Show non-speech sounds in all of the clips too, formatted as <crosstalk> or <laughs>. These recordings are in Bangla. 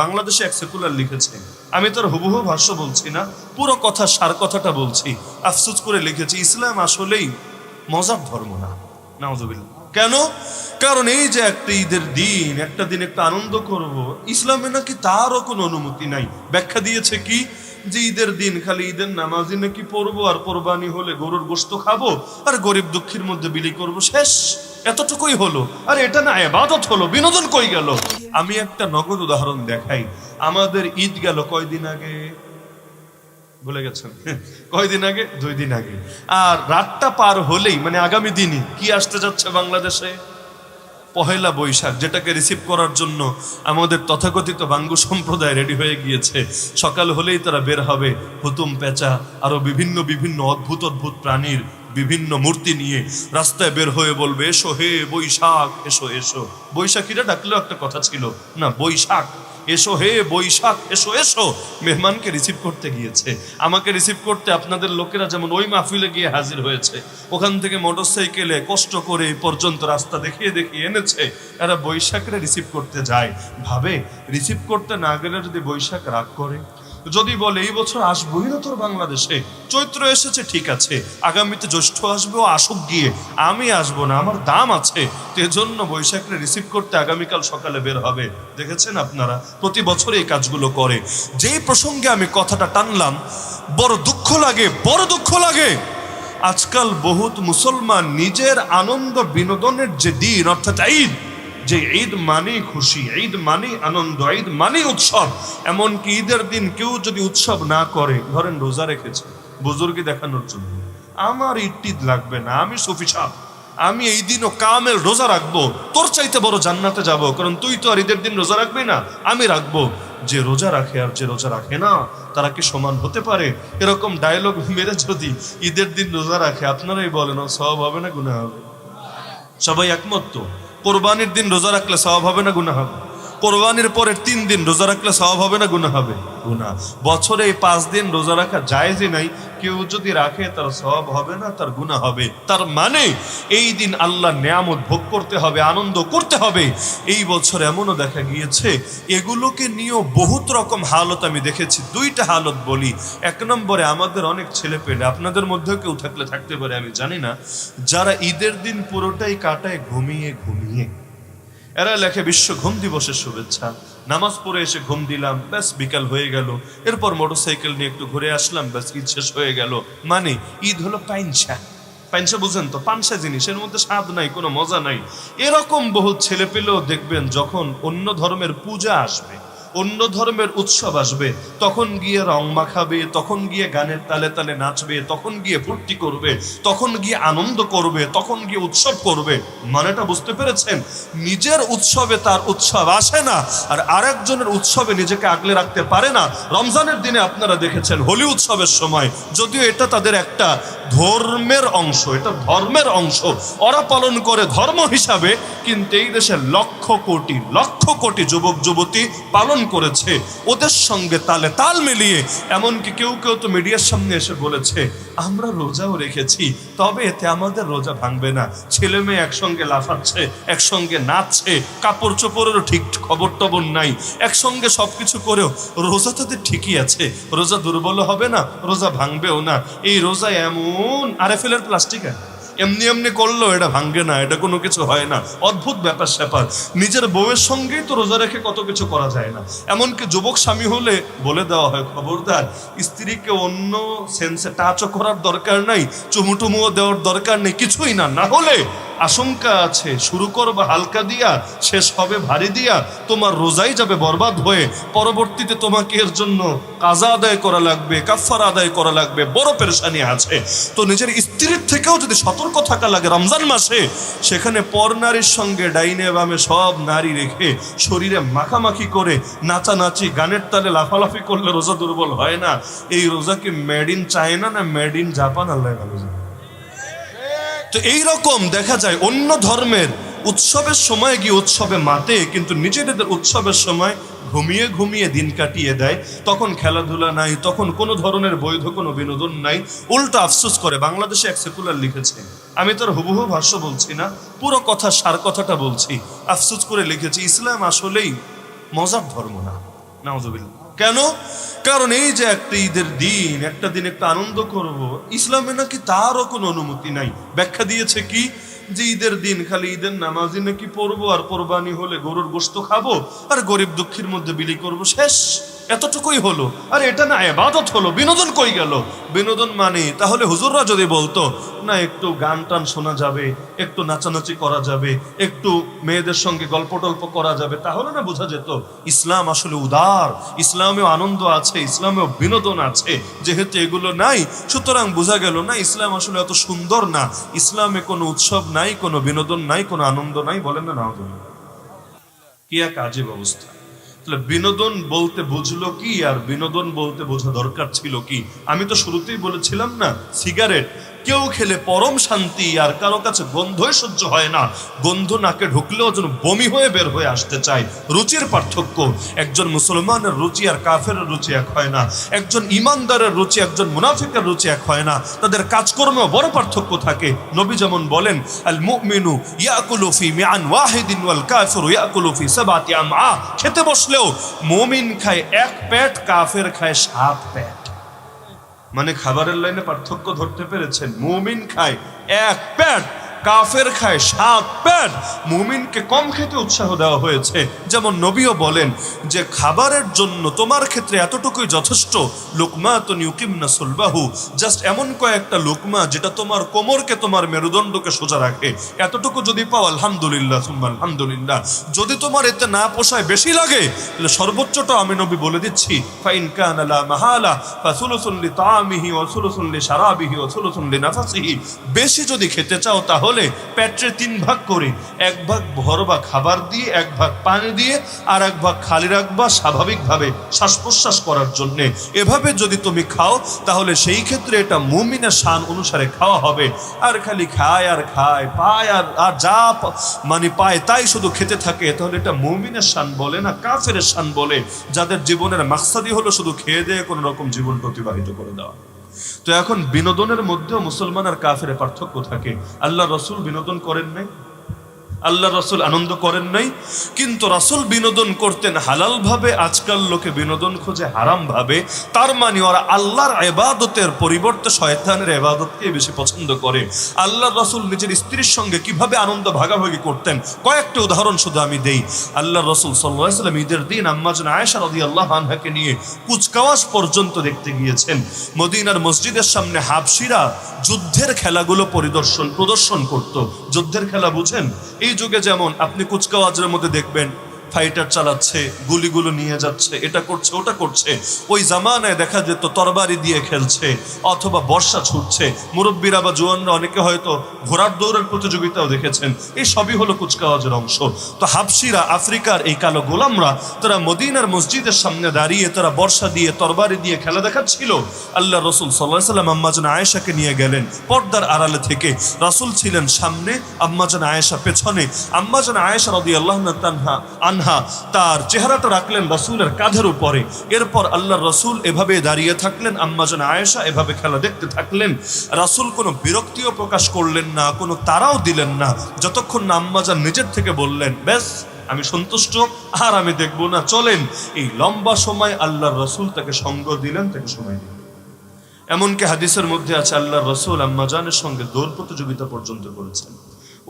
বাংলাদেশে এক সেকুলার লিখেছে। আমি তার হুবহু ভাষ্য বলছি না, পুরো কথা, সার কথাটা বলছি। আফসোস করে লিখেছি, ইসলাম আসলেই মজার ধর্ম না। কেন? কারণ এই যে একটা ঈদের দিন, একটা দিন একটা আনন্দ করব, ইসলামে নাকি তারও কোনো অনুমতি নাই। ব্যাখ্যা দিয়েছে কি? যে ঈদের দিন, খালি ঈদের নামাজি নাকি পড়ব, আর কোরবানি হলে গরুর গোস্ত খাব, আর গরিব দুঃখীর মধ্যে বিলি করব, শেষ। এতটুকুই হলো। আর এটা না, এবাদত হলো, বিনোদন কই গেল? আমি একটা নগদ উদাহরণ দেখাই। আমাদের ঈদ গেল কয়দিন আগে? ভুলে গেছেন? <laughs> কয়দিন আগে? দুই দিন আগে। আর রাতটা পার হলেই মানে আগামী দিনই, কি আসতে যাচ্ছে বাংলাদেশে? পহেলা বৈশাখ, যেটাকে রিসিভ করার জন্য আমাদের তথাকথিত বাঙ্গু সম্প্রদায় রেডি হয়ে গিয়েছে। সকাল হলেই তারা বের হবে হুতুম পেঁচা আরও বিভিন্ন বিভিন্ন অদ্ভুত অদ্ভুত প্রাণীর বিভিন্ন মূর্তি নিয়ে রাস্তায় বের হয়ে বলবে, এসো হে বৈশাখ, এসো এসো। বৈশাখীরা ডাকলেও একটা কথা ছিল, না, বৈশাখ, এসো হে বৈশাখ, এসো এসো। মেহমানকে রিসিভ করতে গিয়েছে। আমাকে রিসিভ করতে আপনাদের লোকেরা যেমন ওই মাহফিলে গিয়ে হাজির হয়েছে, ওখান থেকে মোটরসাইকেলে কষ্ট করে পর্যন্ত রাস্তা দেখিয়ে দেখিয়ে এনেছে, এরা বৈশাখরে রিসিভ করতে যায়। ভাবে রিসিভ করতে না গেলে যদি বৈশাখ রাগ করে যদি বলে, এই বছর আসবোই না তোর বাংলাদেশে? চৈত্র এসেছে, ঠিক আছে। আগামীতে জ্যৈষ্ঠ আসবে আসুক গিয়ে। আমি আসব না, আমার দাম আছে। তো এজন্য বৈশাখরে রিসিভ করতে আগামীকাল সকালে বের হবে। দেখেছেন আপনারা? প্রতি বছর এই কাজগুলো করে। যেই প্রসঙ্গে আমি কথাটা টানলাম, বড় দুঃখ লাগে, বড় দুঃখ লাগে। আজকাল বহুত মুসলমান নিজের আনন্দ বিনোদনের যে দিন, অর্থাৎ ঈদ যে ঈদ মানেই খুশি, ঈদ মানেই আনন্দ, ঈদ মানেই উৎসব। এমনকি ঈদের দিন কেউ যদি উৎসব না করে, ধরেন রোজা রেখেছে, বুজুর্গি দেখানোর জন্য। আমার ঈদ টিদ লাগবে না, আমি সফি সাহ আমি এই দিনও কামেল রোজা রাখব, তোর চাইতে বড় জান্নাতে যাব, কারণ তুই তো আর ঈদের দিন রোজা রাখবি না, আমি রাখব। যে রোজা রাখে আর যে রোজা রাখে না, তারা কি সমান হতে পারে? এরকম ডায়লগ মেরে যদি ঈদের দিন রোজা রাখে, আপনারাই বলেন সব হবে না গুণা হবে। সবাই একমত তো? কোরবানির দিন রোজা রাখলে স্বভাব হবে না গুণা হবে? কোরবানির পরের তিন দিন রোজা রাখলে সওয়াব হবে না গুনাহ হবে? গুনাহ। বছরে এই পাঁচ দিন রোজা রাখা জায়েজই নাই। কেউ যদি রাখে তার সওয়াব হবে না তার গুনাহ হবে। তার মানে এই দিন আল্লাহ নিয়ামত ভোগ করতে হবে আনন্দ করতে হবে। এই বছর এমনও দেখা গিয়েছে এগুলোকে নিয়েও বহুত রকম হালত আমি দেখেছি। দুইটা হালত বলি। এক নম্বরে আমাদের অনেক ছেলে পেলে আপনাদের মধ্যেও কেউ থাকলে থাকতে পারে আমি জানি না যারা ঈদের দিন পুরোটাই কাটায় ঘুমিয়ে ঘুমিয়ে। এরা লেখে বিশ্ব ঘুম দিবসের শুভেচ্ছা। নামাজ পড়ে এসে ঘুম দিলাম, ব্যাস বিকাল হয়ে গেল। এরপর মোটরসাইকেল নিয়ে একটু ঘুরে আসলাম, ব্যাস ঈদ শেষ হয়ে গেল। মানে ঈদ হলো পাইনসা পাইনসা বুঝেন তো, পানসা জিনিস, এর মধ্যে স্বাদ নাই, কোনো মজা নাই। এরকম বহু ছেলে পেলেও দেখবেন যখন অন্য ধর্মের পূজা আসবে অন্য ধর্মের উৎসব আসবে। তখন গিয়ে রং মাখাবে, তখন গিয়ে গানের তালে তালে নাচবে, তখন গিয়ে ফুর্তি করবে, তখন গিয়ে আনন্দ করবে, তখন গিয়ে উৎসব করবে। মানেটা বুঝতে পেরেছেন? নিজের উৎসবে তার উৎসব আসে না, আর আরেকজনের উৎসবে নিজেকে আগলে রাখতে পারে না। রমজানের দিনে আপনারা দেখেছেন, হোলি উৎসবের সময়, যদিও এটা তাদের একটা ধর্মের অংশ, এটা ধর্মের অংশ। ওরা পালন করে ধর্ম হিসাবে, কিন্তু এই দেশে লক্ষ কোটি লক্ষ কোটি যুবক, যুবতী পালন করেছে, ওদের সঙ্গে তালে তাল মিলিয়ে। এমনকি কেউ কেউ তো মিডিয়ার সামনে এসে বলেছে, আমরা রোজাও রেখেছি, তবে এতে আমাদের রোজা ভাঙবে না। ছেলে মেয়ে একসঙ্গে লাফাচ্ছে, একসঙ্গে নাচছে, কাপড় চোপড়েরও ঠিক খবর টবর নাই। একসঙ্গে সবকিছু করেও রোজা তাদের ঠিকই আছে। রোজা দুর্বল হবে না, রোজা ভাঙবেও না। এই রোজা এমন আরএফএল প্লাস্টিক এমনি এমনি করল, এটা ভাঙ্গে না, এটা কোনো কিছু হয় না। অদ্ভুত ব্যাপার স্যাপার। নিজের বউয়ের সঙ্গেই তো রোজা রেখে কত কিছু করা যায় না। এমনকি যুবক স্বামী হলে বলে দেওয়া হয়, খবরদার, স্ত্রীকে অন্য সেন্সে টাচও করার দরকার নাই, চুমুটুমুও দেওয়ার দরকার নেই, কিছুই না না হলে আশঙ্কা আছে, শুরু করবা হালকা দিয়া, শেষ হবে ভারী দিয়া, তোমার রোজাই যাবে বরবাদ হয়ে, পরবর্তীতে তোমাকে এর জন্য কাজা আদায় করা লাগবে কাফার আদায় করা লাগবে, বড় পেরেশানি আছে। তো নিজের স্ত্রীর থেকেও যদি সতর্ক থাকা লাগে রমজান মাসে, সেখানে পর নারীর সঙ্গে ডাইনে বামে সব নারী রেখে শরীরে মাখামাখি করে নাচানাচি, গানের তালে লাফালাফি করলে রোজা দুর্বল হয় না। এই রোজাকে মেড ইন চায়না না মেড ইন জাপান আল্লাহ ভালো। তো এই রকম দেখা যায় অন্য ধর্মের উৎসবের সময় গিয়ে উৎসবে মাতে কিন্তু নিজেদের উৎসবের সময় ঘুমিয়ে ঘুমিয়ে দিন কাটিয়ে দেয়। তখন খেলাধুলা নাই, তখন কোনো ধরনের বৈধ কোনো বিনোদন নাই। উল্টা আফসোস করে, বাংলাদেশে এক সেকুলার লিখেছে, আমি তার হুবহু ভাষ্য বলছি না, পুরো কথা, সার কথাটা বলছি। আফসোস করে লিখেছি, ইসলাম আসলেই মজার ধর্ম না। নাউজুবিল্লাহ। কেন? কারণ এই যে একটা ঈদের দিন, একটা দিন একটা আনন্দ করব, ইসলামে নাকি তারও কোনো অনুমতি নাই। ব্যাখ্যা দিয়েছে কি? যে ঈদের দিন খালি ঈদের নামাজি নাকি পড়ব, আর কোরবানি হলে গরুর গোস্ত খাব, আর গরিব দুঃখীর মধ্যে বিলি করব, শেষ। এতটুকুই হলো। আর এটা না, এবাদত হলো, বিনোদন কই গেল? বিনোদন মানে তাহলে হুজুররা যদি বলতো, না, একটু গান টান শোনা যাবে, একটু নাচানাচি করা যাবে, একটু মেয়েদের সঙ্গে গল্প টল্প করা যাবে, তাহলে না বোঝা যেত, ইসলাম আসলে উদার, ইসলামেও আনন্দ আছে, ইসলামেও বিনোদন আছে, যেহেতু এগুলো নাই, সুতরাং বোঝা গেল না, ইসলাম আসলে এত সুন্দর না, ইসলামে কোনো উৎসব নাই, কোনো বিনোদন নাই, কোনো আনন্দ নাই, বলেন না না কি এক আজীব অবস্থা। তাহলে বিনোদন বলতে বুঝলো কি আর বিনোদন বলতে বোঝা দরকার ছিল কি? আমি তো শুরুতেই বলেছিলাম না, সিগারেট। কেউ খেলে পরম শান্তি, আর কারও কাছে গন্ধই সহ্য হয় না। গন্ধ নাকে ঢুকলেও যেন বমি হয়ে বের হয়ে আসতে চায়। রুচির পার্থক্য, একজন মুসলমানের রুচি আর কাফের রুচি এক হয় না। একজন ইমানদারের রুচি, একজন মুনাফিকের রুচি এক হয় না। তাদের কাজকর্মেও বড় পার্থক্য থাকে। নবী যেমন বলেন আল মুমিনু ইয়াকুলু ফি মিআন ওয়াহিদিন ওয়াল কাফিরু ইয়াকুলু ফি সাবাতি আমআ। খেতে বসলেও মুমিন খায় এক পেট, কাফের খায় সাত পেট। মানে খাবারের লাইনে পার্থক্য ধরতে পেরেছেন। মুমিন খায় এক পেট কাফের খায় সাত পেট মুমিনকে কম খেতে উৎসাহ দেওয়া হয়েছে। যেমন নবীও বলেন যে, খাবারের জন্য তোমার ক্ষেত্রে এতটুকুই যথেষ্ট, লোকমা তো নিউকিমনা সুলবাহু। জাস্ট এমন কয়েকটা লোকমা যেটা তোমার কোমরকে, তোমার মেরুদণ্ডকে সোজা রাখে। এতটুকু যদি পাও, আলহামদুলিল্লাহ আলহামদুলিল্লাহ। যদি তোমার এতে না পোষায় বেশি লাগে, তাহলে সর্বোচ্চটা আমি নবী বলে দিচ্ছি, ফাইন কানা লা মাহালা, ফাসুলুসুন লি তাআমিহি, ওয়া সুলুসুন লি শারাবিহি, ওয়া সুলুসুন লি নাফাসিহি। বেশি যদি খেতে চাও, তাহলে পেটে তিন ভাগ করে। এক ভাগ ভরবা খাবার দিয়ে, এক ভাগ পানি দিয়ে, আর এক ভাগ খালি রাখবা স্বাভাবিকভাবে শ্বাস প্রশ্বাস করার জন্যে। এভাবে যদি তুমি খাও, তাহলে সেই ক্ষেত্রে এটা মুমিনের শান অনুসারে খাওয়া হবে। আর খালি খায় আর খায়, পায় আর আর যা মানে পায় তাই শুধু খেতে থাকে, তাহলে এটা মুমিনের শান বলে না কাফের শান বলে। যাদের জীবনের মাকসাদি হলো শুধু খেয়ে দিয়ে কোনো রকম জীবনটা অতিবাহিত করে দেওয়া। তো এখন বিনোদনের মধ্যেও মুসলমান আর কাফের পার্থক্য থাকে। আল্লাহ রসুল বিনোদন করেন নাই? আল্লাহ রসুল আনন্দ করেন নাই, কিন্তু রাসুল বিনোদন করতেন হালাল ভাবে। আজকাল লোকে বিনোদন খোঁজে হারাম ভাবে। তার মানে ওরা আল্লাহর এবাদতের পরিবর্তে শয়তানের এবাদতকে বেশি পছন্দ করে। আল্লাহ রসুল নিজের স্ত্রীর সঙ্গে কীভাবে আনন্দ ভাগাভাগি করতেন, কয়েকটা উদাহরণ শুধু আমি দেই। আল্লাহ রসুল সাল্লাম ঈদের দিন আম্মাজন আয়েশা রদি আল্লাহ আনহাকে নিয়ে কুচকাওয়াজ পর্যন্ত দেখতে গিয়েছেন। মদিনার মসজিদের সামনে হাবসিরা যুদ্ধের খেলাগুলো পরিদর্শন, প্রদর্শন করত। যুদ্ধের খেলা বুঝেন? এই যুগে যেমন আপনি কুচকাওয়াজের মধ্যে দেখবেন ফাইটার চালাচ্ছে, গুলিগুলো নিয়ে যাচ্ছে, এটা করছে, ওটা করছে। ওই জামানায় দেখা যেত তরবারি দিয়ে খেলছে, অথবা বর্ষা ছুটছে। মুরব্বীরা বা জোয়ানরা অনেকে হয়তো ঘোড়ার দৌড়ের প্রতিযোগিতাও দেখেছেন। এই সবই হলো কুচকাওয়াজের অংশ। তো হাবসিরা আফ্রিকার এই কালো গোলামরা, তারা মদিনার মসজিদের সামনে দাঁড়িয়ে, তারা বর্ষা দিয়ে তরবারি দিয়ে খেলা দেখাচ্ছিল। আল্লাহ রসুল সাল্লাহ সাল্লাম আম্মাজান আয়েশাকে নিয়ে গেলেন, পর্দার আড়ালে থেকে। রাসুল ছিলেন সামনে আম্মাজান আয়েশা পেছনে। আম্মাজান আয়েশা রদি আল্লাহ তানহা আনহা, তার চেহারাটা রাখলেন রসুলের কাঁধের উপরে। এরপর আল্লাহ রসুল এভাবে দাঁড়িয়ে থাকলেন আম্মাজান আয়েশা এভাবে খেলা দেখতে থাকলেন। রাসুল কোনো বিরক্তিও প্রকাশ করলেন না, কোনো তারাও দিলেন না। যতক্ষণ না আম্মাজান নিজের থেকে বললেন, ব্যাস, আমি সন্তুষ্ট, আর আমি দেখব না, চলেন। এই লম্বা সময় আল্লাহ রসুল তাকে সঙ্গ দিলেন, তাকে সময় দিলেন। এমনকি হাদিসের মধ্যে আছে আল্লাহ রসুল আম্মাজানের সঙ্গে দৌড় প্রতিযোগিতা পর্যন্ত করেছেন।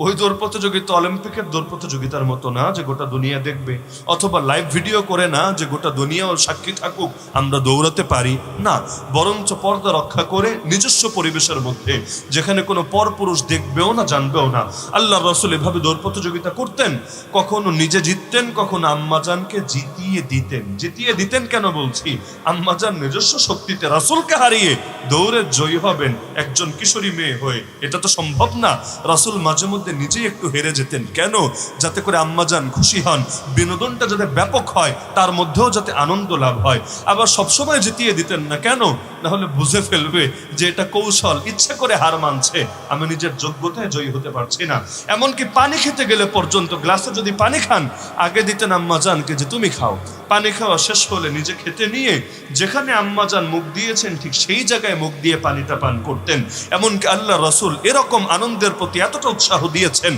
ওই দৌড় প্রতিযোগিতা অলিম্পিকের দৌড় প্রতিযোগিতার মতো না যে গোটা দুনিয়া দেখবে, অথবা লাইভ ভিডিও করে না যে গোটা দুনিয়াও সাক্ষী থাকুক, আমরা দৌড়াতে পারি। না, বরঞ্চ পর্দা রক্ষা করে নিজস্ব পরিবেশের মধ্যে, যেখানে কোনো পরপুরুষ দেখবেও না, জানবেও না। আল্লাহ রসুল এভাবে দৌড় প্রতিযোগিতা করতেন, কখনো নিজে জিততেন, কখনো আম্মাজানকে জিতিয়ে দিতেন। জিতিয়ে দিতেন কেন বলছি? আম্মাজান নিজস্ব শক্তিতে রাসুলকে হারিয়ে দৌড়ে জয়ী হবেন একজন কিশোরী মেয়ে হয়ে। এটা তো সম্ভব না। রাসুল মাঝে মধ্যে নিজেই একটু হেরে যেতেন। কেন? যাতে করে আম্মাজান খুশি হন। বিনোদনটা যাতে ব্যাপক হয়, তার মধ্যেও যাতে আনন্দ লাভ হয়। আবার সবসময় জিতিয়ে দিতেন না কেন? না হলে বুঝে ফেলবে যে এটা কৌশল, ইচ্ছে করে হার মানছে। আমি নিজের যোগ্যতায় জয়ী হতে পারছি না। এমনকি পানি খেতে গেলে পর্যন্ত গ্লাসে যদি পানি খান, আগে দিতেন আম্মাজানকে যে তুমি খাও। পানি খাওয়া শেষ হলে নিজে খেতে নিয়ে যেখানে আম্মাজান মুখ দিয়েছেন, ঠিক সেই জায়গায় মুখ দিয়ে পানিটা পান করতেন। এমনকি আল্লাহ রসুল এরকম আনন্দের প্রতি এতটা উৎসাহ দিয়েছেন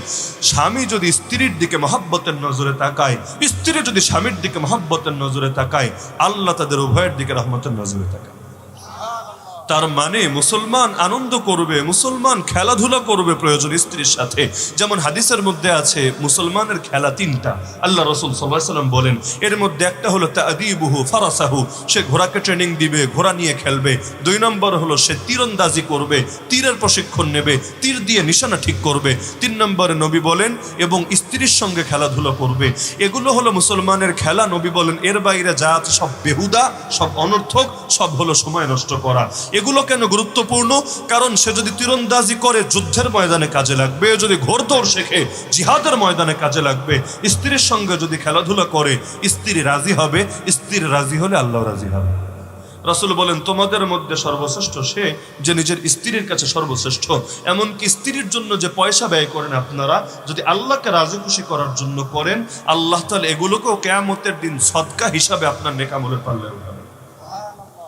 স্বামী যদি স্ত্রীর দিকে মহাব্বতের নজরে তাকায়, স্ত্রী যদি স্বামীর দিকে মহাব্বতের নজরে তাকায়, আল্লাহ তাদের উভয়ের দিকে রহমতের নজরে তাকায়। তার মানে মুসলমান আনন্দ করবে, মুসলমান খেলাধুলা করবে প্রয়োজন স্ত্রীর সাথে। যেমন হাদিসের মধ্যে আছে, মুসলমানের খেলা তিনটা। আল্লাহ রসুল সাল্লাহ সাল্লাম বলেন, এর মধ্যে একটা হলো তাদিবুহু ফারাসাহু। সে ঘোড়াকে ট্রেনিং দিবে, ঘোড়া নিয়ে খেলবে। দুই নম্বর হলো সে তীরন্দাজি করবে, তীরের প্রশিক্ষণ নেবে, তীর দিয়ে নিশানা ঠিক করবে। তিন নম্বরে নবী বলেন, এবং স্ত্রীর সঙ্গে খেলাধুলা করবে। এগুলো হলো মুসলমানের খেলা, নবী বলেন, এর বাইরে যা সব বেহুদা, সব অনর্থক, সব হলো সময় নষ্ট করা। এগুলো কেন গুরুত্বপূর্ণ? কারণ সে যদি তীরন্দাজি করে, যুদ্ধের ময়দানে কাজে লাগবে। যদি ঘোরদৌড় শেখে, জিহাদের ময়দানে কাজে লাগবে। স্ত্রীর সঙ্গে যদি খেলাধুলা করে, স্ত্রী রাজি হবে। স্ত্রী রাজি হলে আল্লাহ রাজি হবে। রাসুল বলেন, তোমাদের মধ্যে সর্বশ্রেষ্ঠ সে যে নিজের স্ত্রীর কাছে সর্বশ্রেষ্ঠ। এমনকি স্ত্রীর জন্য যে পয়সা ব্যয় করেন আপনারা, যদি আল্লাহকে রাজি খুশি করার জন্য করেন, আল্লাহ তাহলে এগুলোকেও কেয়ামতের দিন সদকা হিসাবে আপনার নেকামলের পাল্লায় উঠাবেন।